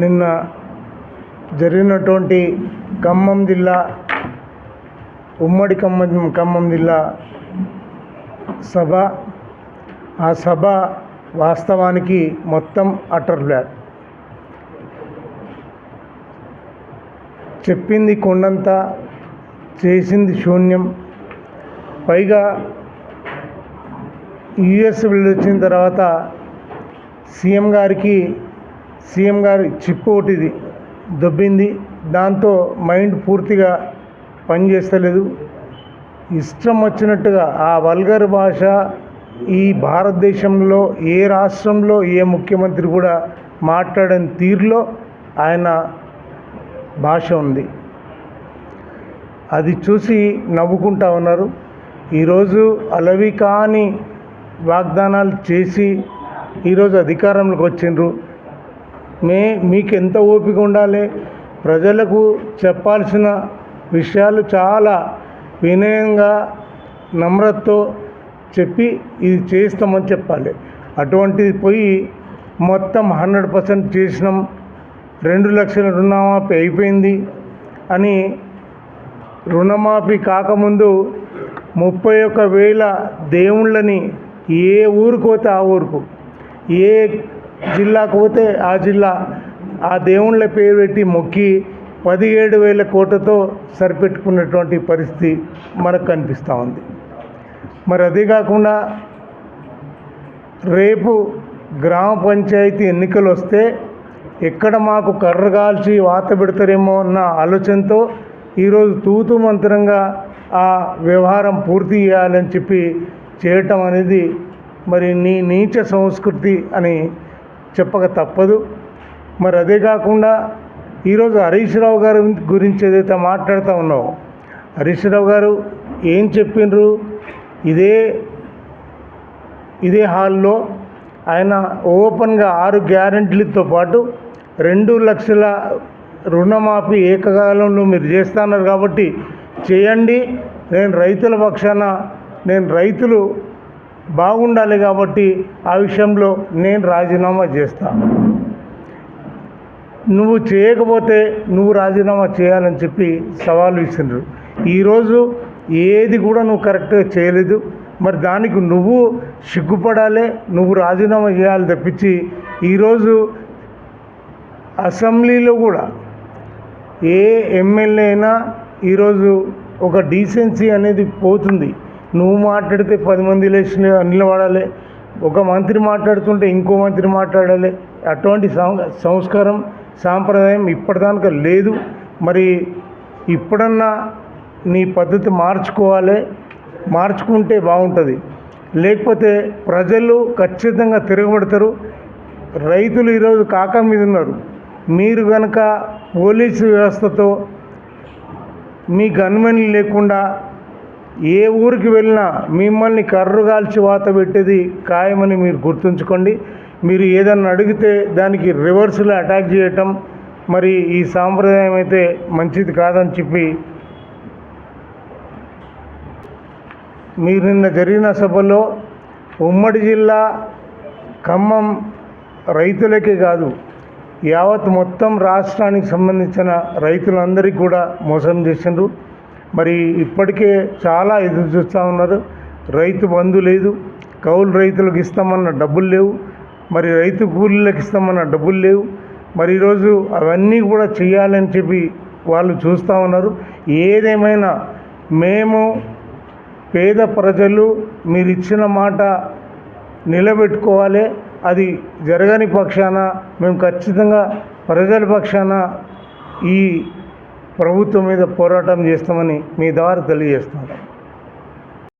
నిన్న జరిగినటువంటి ఖమ్మం జిల్లా ఉమ్మడి ఖమ్మం ఖమ్మం జిల్లా సభ. ఆ సభ వాస్తవానికి మొత్తం అటర్ బ్లాక్. చెప్పింది కొండంత చేసింది శూన్యం. పైగా యుఎస్ వెళ్ళొచ్చిన తర్వాత సీఎం గారికి సీఎం గారి చిప్పు ఒకటిది దొబ్బింది. దాంతో మైండ్ పూర్తిగా పనిచేస్తలేదు. ఇష్టం వచ్చినట్టుగా ఆ వల్గర్ భాష ఈ భారతదేశంలో ఏ రాష్ట్రంలో ఏ ముఖ్యమంత్రి కూడా మాట్లాడని తీరులో ఆయన భాష ఉంది. అది చూసి నవ్వుకుంటా ఉన్నారు. ఈరోజు అలవి కాని వాగ్దానాలు చేసి ఈరోజు అధికారంలోకి వచ్చిండ్రు. మే మీకు ఎంత ఓపిక ఉండాలి? ప్రజలకు చెప్పాల్సిన విషయాలు చాలా వినయంగా నమ్రతతో చెప్పి ఇది చేస్తామని చెప్పాలి. అటువంటిది పోయి మొత్తం హండ్రెడ్ పర్సెంట్ చేసినాం. రెండు లక్షల రుణమాఫీ అయిపోయింది అని రుణమాఫీ కాకముందు ముప్పై ఒక్క వేల దేవుళ్ళని ఏ ఊరికి పోతే ఆ ఊరుకు. ఏ జిల్లాకు పోతే ఆ జిల్లా ఆ దేవుళ్ళ పేరు పెట్టి మొక్కి పదిహేడు వేల కోట్లతో సరిపెట్టుకున్నటువంటి పరిస్థితి మనకు కనిపిస్తూ ఉంది. మరి అదే కాకుండా రేపు గ్రామ పంచాయతీ ఎన్నికలు వస్తే ఎక్కడ మాకు కర్ర కాల్చి వాత పెడతారేమో అన్న ఆలోచనతో ఈరోజు తూతు మంత్రంగా ఆ వ్యవహారం పూర్తి చేయాలని చెప్పి చేయటం అనేది మరి నీ నీచ సంస్కృతి అని చెప్పక తప్పదు. మరి అదే కాకుండా ఈరోజు హరీష్ రావు గారి గురించి ఏదైతే మాట్లాడుతూ ఉన్నావో హరీష్ రావు గారు ఏం చెప్పిండ్రు? ఇదే ఇదే హాల్లో ఆయన ఓపెన్గా ఆరు గ్యారంటీలతో పాటు రెండు లక్షల రుణమాఫీ ఏకకాలంలో మీరు చేస్తున్నారు కాబట్టి చేయండి. నేను రైతుల పక్షాన నేను రైతులు బాగుండాలి కాబట్టి ఆ విషయంలో నేను రాజీనామా చేస్తా. నువ్వు చేయకపోతే నువ్వు రాజీనామా చేయాలని చెప్పి సవాల్ విసినారు ఈరోజు ఏది కూడా నువ్వు కరెక్ట్గా చేయలేదు. మరి దానికి నువ్వు సిగ్గుపడాలి నువ్వు రాజీనామా చేయాలి తప్పించి ఈరోజు అసెంబ్లీలో కూడా ఏ ఎమ్మెల్యే అయినా ఈరోజు ఒక డీసెన్సీ అనేది పోతుంది. నువ్వు మాట్లాడితే పది మంది లేచి నిలబడాలి. ఒక మంత్రి మాట్లాడుతుంటే ఇంకో మంత్రి మాట్లాడాలి. అటువంటి సం- సంస్కారం సాంప్రదాయం ఇప్పటిదాకా లేదు. మరి ఇప్పుడన్నా నీ పద్ధతి మార్చుకోవాలి. మార్చుకుంటే బాగుంటుంది. లేకపోతే ప్రజలు ఖచ్చితంగా తిరగబడతారు. రైతులు ఈరోజు కాక మీద ఉన్నారు. మీరు కనుక పోలీసు వ్యవస్థతో మీ గన్మెన్లు లేకుండా ఏ ఊరికి వెళ్ళినా మిమ్మల్ని కర్రుగాల్చి వాత పెట్టేది ఖాయమని మీరు గుర్తుంచుకోండి. మీరు ఏదన్నా అడిగితే దానికి రివర్స్లో అటాక్ చేయటం మరి ఈ సాంప్రదాయం అయితే మంచిది కాదని చెప్పి మీరు నిన్న జరిగిన సభలో ఉమ్మడి జిల్లా ఖమ్మం రైతులకే కాదు యావత్ మొత్తం రాష్ట్రానికి సంబంధించిన రైతులందరికీ కూడా మోసం చేసిండ్రు. మరి ఇప్పటికే చాలా ఎదురు చూస్తూ ఉన్నారు. రైతు బంధు లేదు. కౌలు రైతులకు ఇస్తామన్న డబ్బులు లేవు. మరి రైతు కూలీలకు ఇస్తామన్న డబ్బులు లేవు. మరి ఈరోజు అవన్నీ కూడా చేయాలని చెప్పి వాళ్ళు చూస్తూ ఉన్నారు. ఏదేమైనా మేము పేద ప్రజలు మీరు ఇచ్చిన మాట నిలబెట్టుకోవాలి. అది జరగని పక్షాన మేము ఖచ్చితంగా ప్రజల పక్షాన ఈ ప్రభుత్వం మీద పోరాటం చేస్తామని మీ ద్వారా తెలియజేస్తాను